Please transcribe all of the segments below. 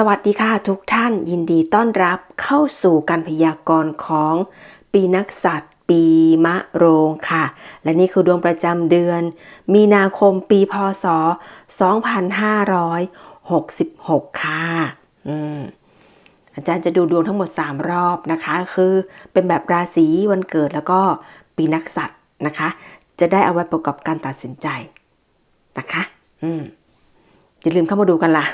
สวัสดีค่ะทุกท่านยินดีต้อนรับเข้าสู่การพยากรณ์ของปีนักสัตว์ปีมะโรงค่ะ และนี่คือดวงประจำเดือน มีนาคมปีพศ 2566 ค่ะอือาจารย์จะดูดวงทั้งหมด 3 รอบนะคะ คือเป็นแบบราศีวันเกิดแล้วก็ปีนักสัตว์นะคะ จะได้เอาไว้ประกอบการตัดสินใจนะคะอืมอย่าลืมเข้ามาดูกันล่ะ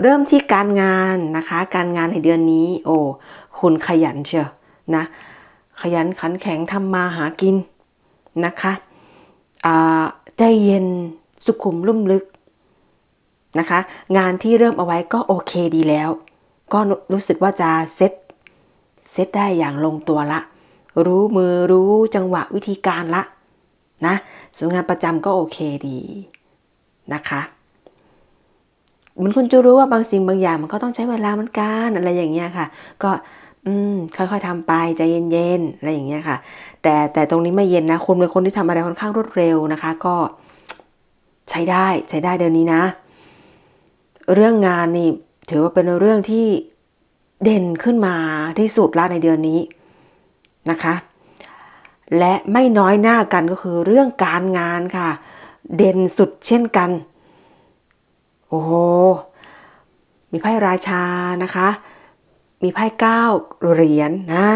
เริ่มที่การงานนะคะ การงานในเดือนนี้ โอ้คุณขยันเชียวนะ ขยันขันแข็งทำมาหากินนะคะใจเย็นสุขุมลุ่มลึกนะคะ งานที่เริ่มเอาไว้ก็โอเคดีแล้ว ก็รู้สึกว่าจะเซ็ตเซ็ตได้อย่างลงตัวละ รู้มือรู้จังหวะวิธีการละนะส่วนงานประจำก็โอเคดีนะคะ มือนคุณจะรู้ว่าบางสิ่งบางอย่าง มันก็ต้องใช้เวลาเหมือนกันอะไรอย่างเงี้ยค่ะ ก็อืมค่อยๆทำไปใจเย็นๆอะไรอย่างเงี้ยค่ะ แต่แต่ตรงนี้ไม่เย็นนะคุณเป็นคนที่ทำอะไรค่อนข้างรวดเร็วนะคะ ก็ใช้ได้ใช้ได้เดือนนี้นะ เรื่องงานนี่ถือว่าเป็นเรื่องที่เด่นขึ้นมาที่สุดละในเดือนนี้นะคะ และไม่น้อยหน้ากันก็คือเรื่องการงานค่ะ เด่นสุดเช่นกัน โอ้โห มีไพ่ราชานะคะ มีไพ่เก้าเหรียญนะ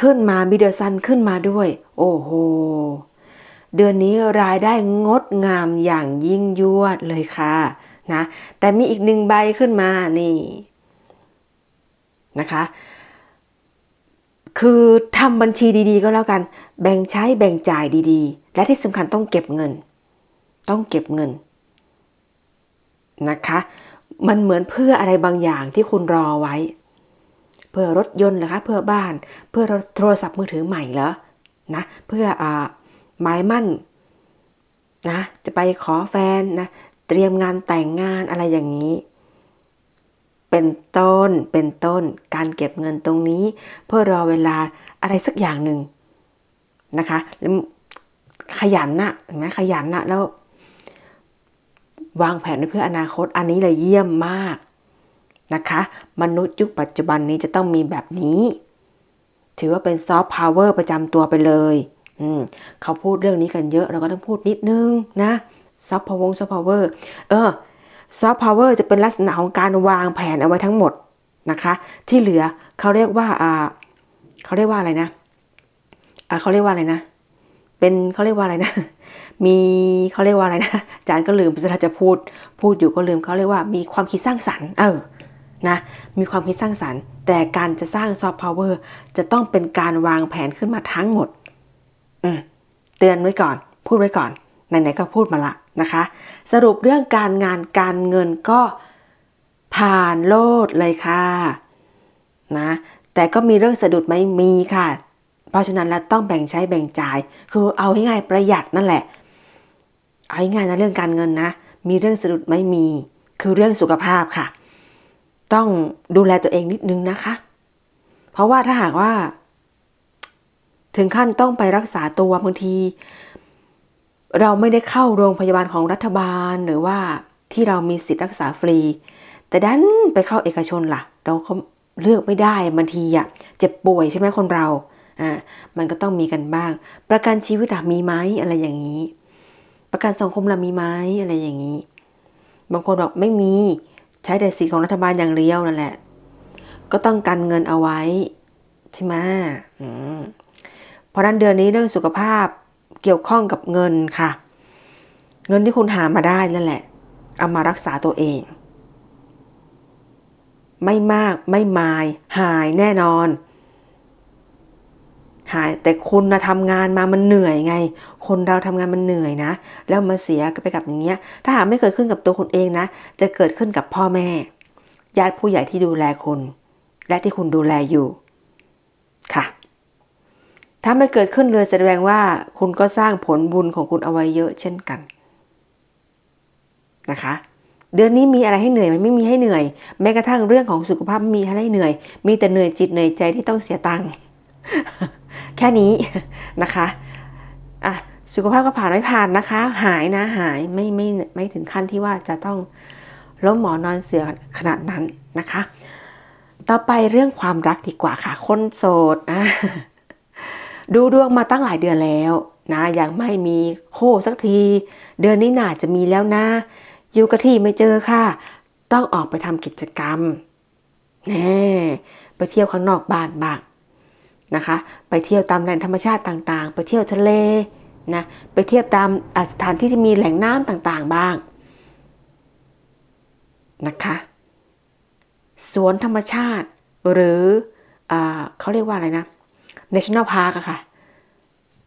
ขึ้นมามีเดอร์ซันขึ้นมาด้วย โอ้โห เดือนนี้รายได้งดงามอย่างยิ่งยวดเลยค่ะนะ แต่มีอีกหนึ่งใบขึ้นมานี่นะคะ คือทำบัญชีดี ๆ ก็แล้วกัน แบ่งใช้แบ่งจ่ายดีๆ และที่สำคัญต้องเก็บเงิน ต้องเก็บเงิน นะคะ มันเหมือนเพื่ออะไรบางอย่างที่คุณรอไว้ เพื่อรถยนต์เหรอคะ เพื่อบ้าน เพื่อโทรศัพท์มือถือใหม่เหรอ นะ เพื่ออ่าหมายมั่นนะ จะไปขอแฟนนะ เตรียมงานแต่งงานอะไรอย่างนี้ เป็นต้น เป็นต้น การเก็บเงินตรงนี้ เพื่อรอเวลาอะไรสักอย่างหนึ่งนะคะ ขยันนะนะขยันนะแล้ว วางแผนเพื่ออนาคตอันนี้เลยเยี่ยมมากนะคะ มนุษย์ยุคปัจจุบันนี้จะต้องมีแบบนี้ ถือว่าเป็นซอฟต์พาวเวอร์ประจำตัวไปเลยอืมเขาพูดเรื่องนี้กันเยอะเราก็ต้องพูดนิดนึงนะซอฟต์พาวเวอร์ซอฟต์พาวเวอร์เออซอฟต์พาวเวอร์จะเป็นลักษณะของการวางแผนเอาไว้ทั้งหมดนะคะ ที่เหลือเขาเรียกว่าอ่าเขาเรียกว่าอะไรนะอ่าเขาเรียกว่าอะไรนะ เป็นเขาเรียกว่าอะไรนะ มีเขาเรียกว่าอะไรนะอาจารย์ก็ลืมเวลาจะพูด พูดอยู่ก็ลืมเขาเรียกว่ามีความคิดสร้างสรรค์ เออ นะ มีความคิดสร้างสรรค์ แต่การจะสร้างซอฟต์พาวเวอร์จะต้องเป็นการวางแผนขึ้นมาทั้งหมด อืม เตือนไว้ก่อน พูดไว้ก่อน ไหนๆก็พูดมาละนะคะ สรุปเรื่องการงานการเงินก็ผ่านโลดเลยค่ะ นะแต่ก็มีเรื่องสะดุดไหมมีค่ะ เพราะฉะนั้นแล้วต้องแบ่งใช้แบ่งจ่าย คือเอาง่ายๆประหยัดนั่นแหละ เอาง่ายๆนะเรื่องการเงินนะ มีเรื่องสะดุดไม่มี คือเรื่องสุขภาพค่ะ ต้องดูแลตัวเองนิดนึงนะคะ เพราะว่าถ้าหากว่า ถึงขั้นต้องไปรักษาตัวบางที เราไม่ได้เข้าโรงพยาบาลของรัฐบาลหรือว่าที่เรามีสิทธิ์รักษาฟรี แต่ดันไปเข้าเอกชนล่ะ เราก็เลือกไม่ได้บางทีอะเจ็บป่วยใช่ไหมคนเรา อ่ามันก็ต้องมีกันบ้าง ประกันชีวิตมีไหมอะไรอย่างนี้ ประกันสังคมเรามีไหมอะไรอย่างนี้ บางคนบอกไม่มีใช้แต่สิทธิของรัฐบาลอย่างเดียวนั่นแหละ ก็ต้องกันเงินเอาไว้ใช่ไหมเพราะนั้นเดือนนี้เรื่องสุขภาพเกี่ยวข้องกับเงินค่ะ เงินที่คุณหามาได้นั่นแหละ เอามารักษาตัวเอง ไม่มากไม่มาย หายแน่นอน หายแต่คุณนะทำงานมามันเหนื่อยไง คนเราทำงานมันเหนื่อยนะ แล้วมาเสียไปกับอย่างเงี้ย ถ้าหากไม่เกิดขึ้นกับตัวคุณเองนะ จะเกิดขึ้นกับพ่อแม่ ญาติผู้ใหญ่ที่ดูแลคุณ และที่คุณดูแลอยู่ ค่ะ ถ้าไม่เกิดขึ้นเลยแสดงว่าคุณก็สร้างผลบุญของคุณเอาไว้เยอะเช่นกัน นะคะเดือนนี้มีอะไรให้เหนื่อยมันไม่มีให้เหนื่อย แม้กระทั่งเรื่องของสุขภาพมีให้เหนื่อย มีแต่เหนื่อยจิตเหนื่อยใจที่ต้องเสียตังค์ แค่นี้นะคะอะสุขภาพก็ผ่านไม่ผ่านนะคะ หายนะหายไม่ไม่ไม่ถึงขั้นที่ว่าจะต้องล้วหมอนอนเสือขนาดนั้นนะคะ ต่อไปเรื่องความรักดีกว่าค่ะ คนโสดนะดูดวงมาตั้งหลายเดือนแล้วนะยังไม่มีคู่สักที เดือนนี้น่าจะมีแล้วนะ อยู่กับที่ไม่เจอค่ะ ต้องออกไปทำกิจกรรมแน่ไปเที่ยวข้างนอกบ้านบ้าง นะคะ ไปเที่ยวตามแหล่งธรรมชาติต่างๆ ไปเที่ยวทะเลนะ ไปเที่ยวตามสถานที่ที่มีแหล่งน้ำต่างๆบ้างนะคะ สวนธรรมชาติหรืออเขาเรียกว่าอะไรนะ National Park อะค่ะ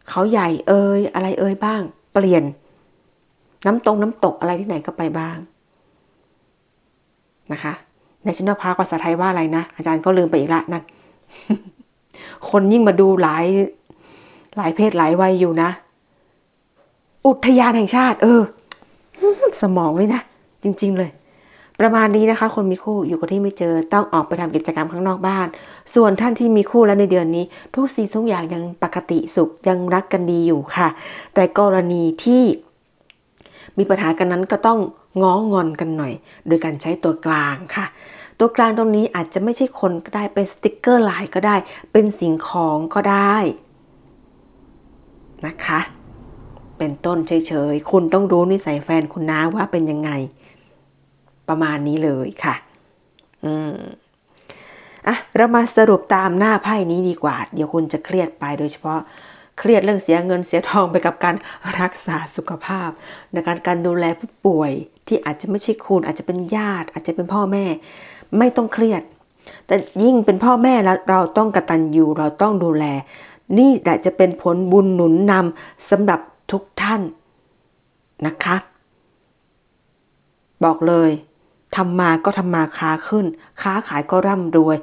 เขาใหญ่เอ่ยอะไรเอ่ยบ้าง เปลี่ยน น้ำตรงน้ำตกอะไรที่ไหนก็ไปบ้างนะคะ National Park ภาษาไทยว่าอะไรนะ อาจารย์ก็ลืมไปอีกละนั่น คนยิ่งมาดูหลาย หลายเพศหลายวัยอยู่นะ อุทยานแห่งชาติ เออ สมองเลยนะ จริง ๆ เลย ประมาณนี้นะคะ คนมีคู่อยู่กับที่ไม่เจอต้องออกไปทำกิจกรรมข้างนอกบ้าน ส่วนท่านที่มีคู่แล้วในเดือนนี้ ทุกสิ่งทุกอย่างยังปกติสุขยังรักกันดีอยู่ค่ะ แต่กรณีที่มีปัญหากันนั้นก็ต้องง้องอนกันหน่อย โดยการใช้ตัวกลางค่ะ ตัวกลางตรงนี้อาจจะไม่ใช่คนก็ได้เป็นสติกเกอร์ลายก็ได้ เป็นสิ่งของก็ได้นะคะ เป็นต้นเฉยๆ คุณต้องรู้นิสัยแฟนคุณนะว่าเป็นยังไง ประมาณนี้เลยค่ะ อืมอะเรามาสรุปตามหน้าไพ่นี้ดีกว่า เดี๋ยวคุณจะเครียดไปโดยเฉพาะเครียดเรื่องเสียเงินเสียทองไปกับการรักษาสุขภาพ ในการการดูแลผู้ป่วยที่อาจจะไม่ใช่คุณอาจจะเป็นญาติ อาจจะเป็นพ่อแม่ ไม่ต้องเครียด แต่ยิ่งเป็นพ่อแม่แล้วเราต้องกระตันอยู่เราต้องดูแล นี่แหละจะเป็นผลบุญหนุนนำสำหรับทุกท่านนะคะ บอกเลยทำมาก็ทำมาค้าขึ้น ค้าขายก็ร่ำรวย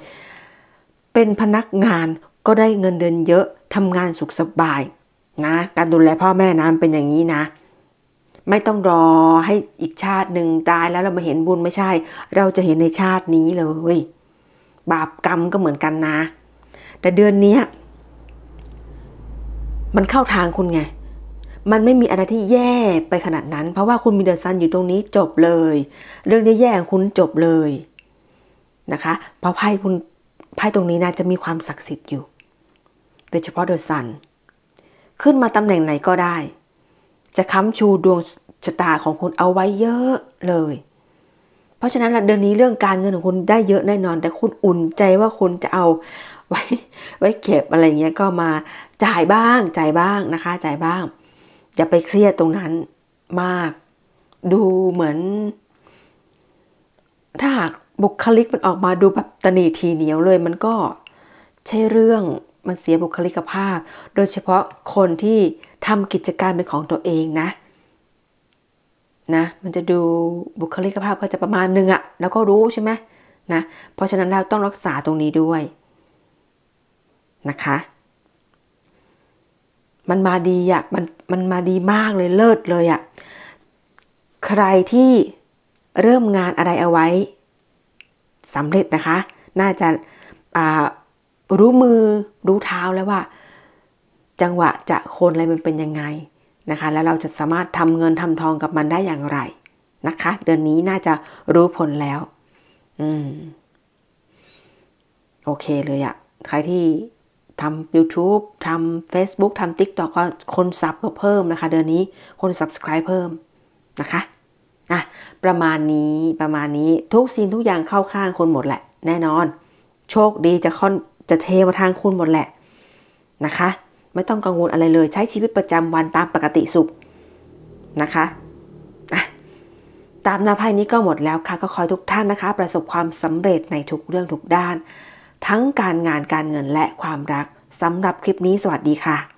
เป็นพนักงานก็ได้เงินเดือนเยอะทำงานสุขสบายนะ การดูแลพ่อแม่นะเป็นอย่างนี้นะ ไม่ต้องรอให้อีกชาติหนึ่งตายแล้วเรามาเห็นบุญไม่ใช่ เราจะเห็นในชาตินี้เลย บาปกรรมก็เหมือนกันนะ แต่เดือนนี้มันเข้าทางคุณไง มันไม่มีอะไรที่แย่ไปขนาดนั้น เพราะว่าคุณมีเดือะซันอยู่ตรงนี้จบเลย เรื่องนี้แย่ของคุณจบเลยนะคะ เพราะไพ่คุณไพ่ตรงนี้นะจะมีความศักดิ์สิทธิ์อยู่ โดยเฉพาะเดือะซัน ขึ้นมาตำแหน่งไหนก็ได้ จะค้ำชูดวงชะตาของคุณเอาไว้เยอะเลย เพราะฉะนั้นเดือนนี้เรื่องการเงินของคุณได้เยอะแน่นอน แต่คุณอุ่นใจว่าคุณจะเอาไว้ไว้เก็บอะไรเงี้ยก็มาจ่ายบ้างจ่ายบ้างนะคะ จ่ายบ้าง อย่าไปเครียดตรงนั้นมาก ดูเหมือน ถ้าหากบุคลิกมันออกมาดูแบบตนีทีเหนียวเลย มันก็ใช่เรื่องมันเสียบุคลิกภาพ โดยเฉพาะคนที่ ทำกิจการเป็นของตัวเองนะนะมันจะดูบุคลิกภาพก็จะประมาณนึงอะแล้วก็รู้ใช่ไหมนะเพราะฉะนั้นเราต้องรักษาตรงนี้ด้วยนะคะ มันมาดีอะ่ะมันมันมาดีมากเลยเลิศเลยอะ่ะใครที่เริ่มงานอะไรเอาไว้สำเร็จนะคะ น่าจะรู้มือรู้เท้าแล้วว่า จังหวะจะโคนอะไรมันเป็นยังไงนะคะ แล้วเราจะสามารถทำเงินทำทองกับมันได้อย่างไรนะคะ เดือนนี้น่าจะรู้ผลแล้ว อืม โอเคเลยอะใครที่ทำ YouTube ทำ Facebook ทำ TikTok ก็คนซับก็เพิ่มนะคะ เดือนนี้คน Subscribe เพิ่มนะคะอะประมาณนี้ประมาณนี้ทุกสิ่งทุกอย่างเข้าข้างคนหมดแหละ แน่นอน โชคดีจะค่อนจะเทมาทางคุณหมดแหละนะคะ ไม่ต้องกังวลอะไรเลย ใช้ชีวิตประจำวันตามปกติสุขนะคะตามนาไพ่นี้ก็หมดแล้วค่ะ ก็ขอทุกท่านนะคะ ประสบความสำเร็จในทุกเรื่องทุกด้าน ทั้งการงานการเงินและความรักสำหรับคลิปนี้สวัสดีค่ะ